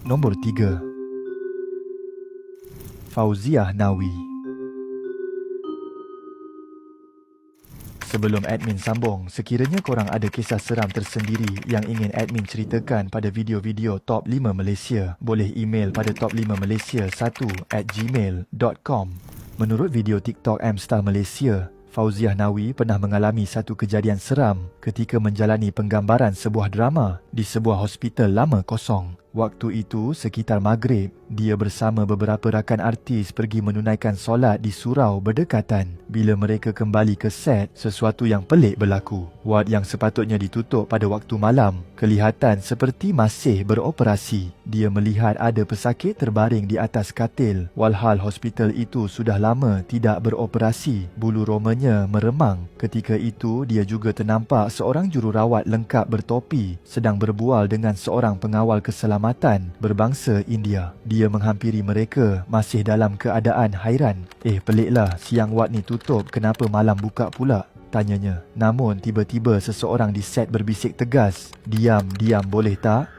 Nombor 3 Fauziah Nawi Sebelum admin sambung, sekiranya korang ada kisah seram tersendiri yang ingin admin ceritakan pada video-video Top 5 Malaysia, boleh email pada top5malaysia1 at gmail.com. Menurut video TikTok M-Star Malaysia, Fauziah Nawi pernah mengalami satu kejadian seram ketika menjalani penggambaran sebuah drama di sebuah hospital lama kosong. Waktu itu, sekitar maghrib, dia bersama beberapa rakan artis pergi menunaikan solat di surau berdekatan. Bila mereka kembali ke set, sesuatu yang pelik berlaku. Wad yang sepatutnya ditutup pada waktu malam, kelihatan seperti masih beroperasi. Dia melihat ada pesakit terbaring di atas katil. Walhal hospital itu sudah lama tidak beroperasi. Bulu romanya meremang. Ketika itu, dia juga ternampak seorang jururawat lengkap bertopi sedang berbual dengan seorang pengawal keselamatan berbangsa India. Dia menghampiri mereka masih dalam keadaan hairan. Eh, peliklah siang Wat ni tutup kenapa malam buka pula? Tanyanya. Namun tiba-tiba seseorang di set berbisik tegas. Diam, diam boleh tak?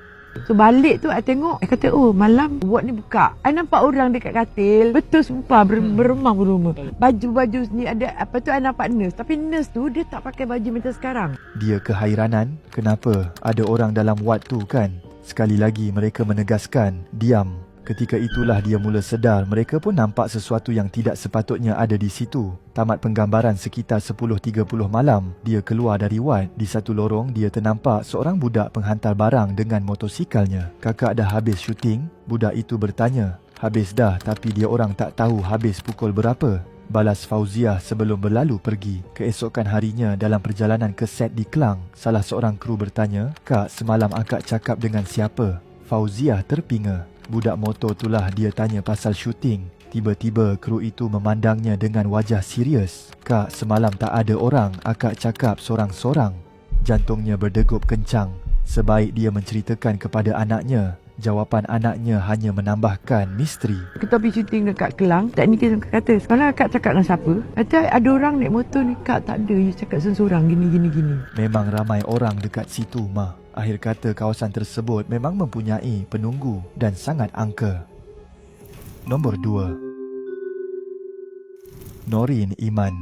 So balik tu I tengok I kata oh malam ward ni buka I nampak orang dekat katil Betul sumpah ber, Hmm. beremang berumah Baju-baju ni ada Apa tu I nampak nurse Tapi nurse tu dia tak pakai baju macam sekarang Dia kehairanan. Kenapa? Ada orang dalam wad tu kan? Sekali lagi mereka menegaskan, diam. Ketika itulah dia mula sedar mereka pun nampak sesuatu yang tidak sepatutnya ada di situ. Tamat penggambaran sekitar 10.30 malam, dia keluar dari wad. Di satu lorong, dia ternampak seorang budak penghantar barang dengan motosikalnya. Kakak dah habis syuting? Budak itu bertanya. Habis dah tapi dia orang tak tahu habis pukul berapa. Balas Fauziah sebelum berlalu pergi. Keesokan harinya dalam perjalanan ke set di Kelang, salah seorang kru bertanya, Kak, semalam akak cakap dengan siapa? Fauziah terpinga. Budak motor itulah dia tanya pasal syuting. Tiba-tiba kru itu memandangnya dengan wajah serius. Kak, semalam tak ada orang, akak cakap sorang-sorang. Jantungnya berdegup kencang. Sebaik dia menceritakan kepada anaknya, jawapan anaknya hanya menambahkan misteri. Kita pergi syuting dekat Kelang Tak ni kita kata Semalam akak cakap dengan siapa Kata ada orang naik motor ni Kak tak ada You cakap seorang gini gini gini Memang ramai orang dekat situ, Ma. Akhir kata kawasan tersebut memang mempunyai penunggu dan sangat angka. Nombor 2 Norin Iman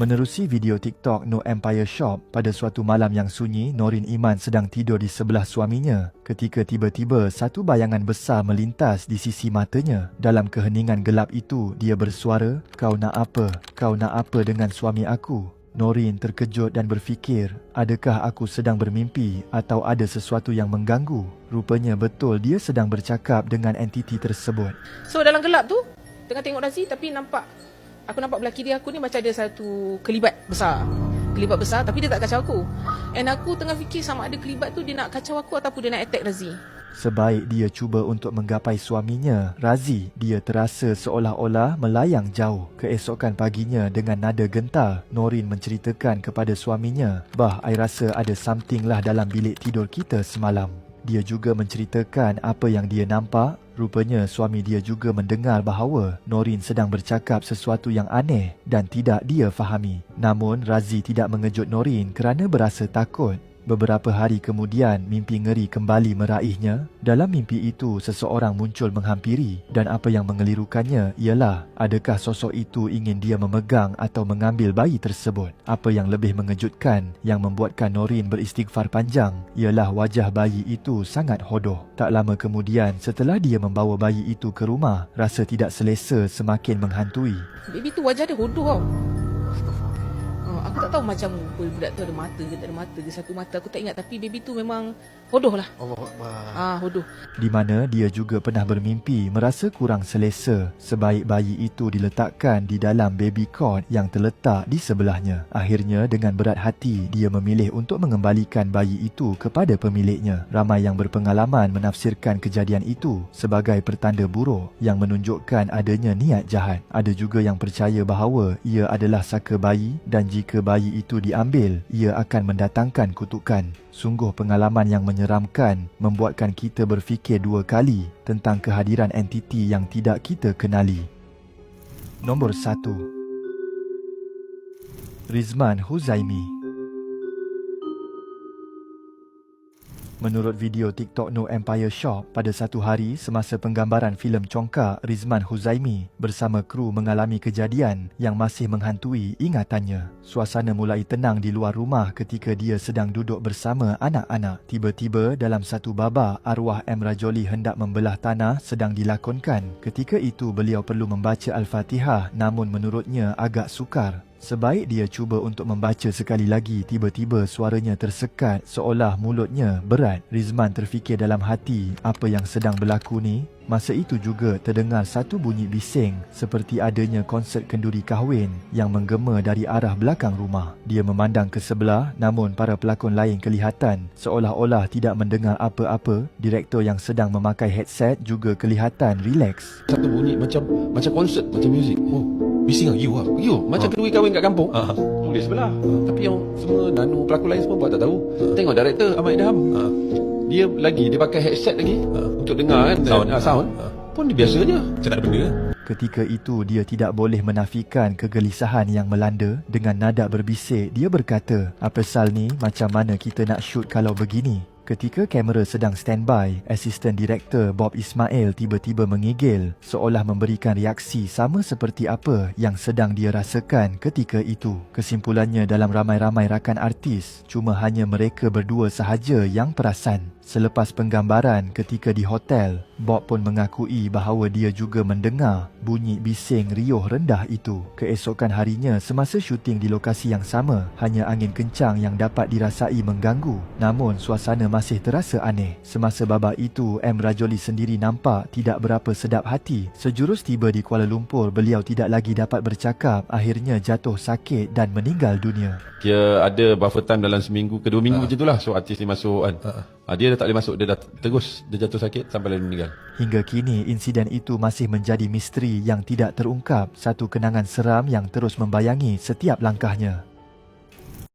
Menerusi video TikTok No Empire Shop, pada suatu malam yang sunyi, Norin Iman sedang tidur di sebelah suaminya ketika tiba-tiba satu bayangan besar melintas di sisi matanya. Dalam keheningan gelap itu, dia bersuara, Kau nak apa? Kau nak apa dengan suami aku? Norin terkejut dan berfikir, adakah aku sedang bermimpi atau ada sesuatu yang mengganggu? Rupanya betul dia sedang bercakap dengan entiti tersebut. So dalam gelap tu Tengah tengok Razi Tapi nampak Aku nampak belah kiri aku ni Macam ada satu Kelibat besar Kelibat besar Tapi dia tak kacau aku And aku tengah fikir Sama ada kelibat tu Dia nak kacau aku Ataupun dia nak attack Razi Sebaik dia cuba untuk menggapai suaminya, Razi, dia terasa seolah-olah melayang jauh. Keesokan paginya dengan nada gentar, Norin menceritakan kepada suaminya, Bah, I rasa ada something lah dalam bilik tidur kita semalam. Dia juga menceritakan apa yang dia nampak. Rupanya suami dia juga mendengar bahawa Norin sedang bercakap sesuatu yang aneh dan tidak dia fahami. Namun Razi tidak mengejut Norin kerana berasa takut. Beberapa hari kemudian, mimpi ngeri kembali meraihnya. Dalam mimpi itu, seseorang muncul menghampiri dan apa yang mengelirukannya ialah adakah sosok itu ingin dia memegang atau mengambil bayi tersebut. Apa yang lebih mengejutkan yang membuatkan Norin beristighfar panjang ialah wajah bayi itu sangat hodoh. Tak lama kemudian, setelah dia membawa bayi itu ke rumah, rasa tidak selesa semakin menghantui. Baby tu wajah dia hodoh tau aku tak tahu macam budak tu ada mata ke tak ada mata ke satu mata aku tak ingat. Tapi baby tu memang hodoh lah. Allah Akbar. Ah hodoh. Di mana dia juga pernah bermimpi merasa kurang selesa sebaik bayi itu diletakkan di dalam baby cot yang terletak di sebelahnya. Akhirnya dengan berat hati dia memilih untuk mengembalikan bayi itu kepada pemiliknya. Ramai yang berpengalaman menafsirkan kejadian itu sebagai pertanda buruk yang menunjukkan adanya niat jahat. Ada juga yang percaya bahawa ia adalah saka bayi dan jika bayi itu diambil, ia akan mendatangkan kutukan. Sungguh pengalaman yang menyeramkan membuatkan kita berfikir dua kali tentang kehadiran entiti yang tidak kita kenali. Nombor 1 Rizman Huzaimi Menurut video TikTok No Empire Shop, pada satu hari semasa penggambaran filem Congkak, Rizman Huzaimi bersama kru mengalami kejadian yang masih menghantui ingatannya. Suasana mulai tenang di luar rumah ketika dia sedang duduk bersama anak-anak. Tiba-tiba dalam satu babak, arwah M. Rajoli hendak membelah tanah sedang dilakonkan. Ketika itu beliau perlu membaca Al-Fatihah namun menurutnya agak sukar. Sebaik dia cuba untuk membaca sekali lagi, tiba-tiba suaranya tersekat seolah mulutnya berat. Rizman terfikir dalam hati, apa yang sedang berlaku ni? Masa itu juga terdengar satu bunyi bising seperti adanya konsert kenduri kahwin yang menggema dari arah belakang rumah. Dia memandang ke sebelah namun para pelakon lain kelihatan seolah-olah tidak mendengar apa-apa. Direktor yang sedang memakai headset juga kelihatan rileks. Satu bunyi macam macam konsert, macam muzik. Oh, bising lagi wah. Yo, macam Ah. kenduri kahwin kat kampung. Ah. Tulis sebelah. Tapi yang semua nano pelakon lain semua buat tak tahu. Tengok director Ahmad Idham. Ah. Dia lagi dia pakai headset lagi untuk dengar kan Sound. ah, sound. Ah. Pun dia biasa je. Macam tak ada benda Ketika itu dia tidak boleh menafikan kegelisahan yang melanda dengan nada berbisik dia berkata apa sal ni macam mana kita nak shoot kalau begini Ketika kamera sedang standby, asisten direktor Bob Ismail tiba-tiba mengigil seolah memberikan reaksi sama seperti apa yang sedang dia rasakan ketika itu. Kesimpulannya dalam ramai-ramai rakan artis, cuma hanya mereka berdua sahaja yang perasan. Selepas penggambaran ketika di hotel, Bob pun mengakui bahawa dia juga mendengar bunyi bising riuh rendah itu. Keesokan harinya semasa syuting di lokasi yang sama, hanya angin kencang yang dapat dirasai mengganggu. Namun suasana masih terasa aneh. Semasa babak itu, M. Rajoli sendiri nampak tidak berapa sedap hati. Sejurus tiba di Kuala Lumpur, beliau tidak lagi dapat bercakap, akhirnya jatuh sakit dan meninggal dunia. Dia ada buffer time dalam seminggu ke dua minggu macam tu lah. So artis ni masuk kan. Ah, dia dah tak boleh masuk. Dia dah terus dia jatuh sakit sampai dia meninggal. Hingga kini, insiden itu masih menjadi misteri yang tidak terungkap, satu kenangan seram yang terus membayangi setiap langkahnya.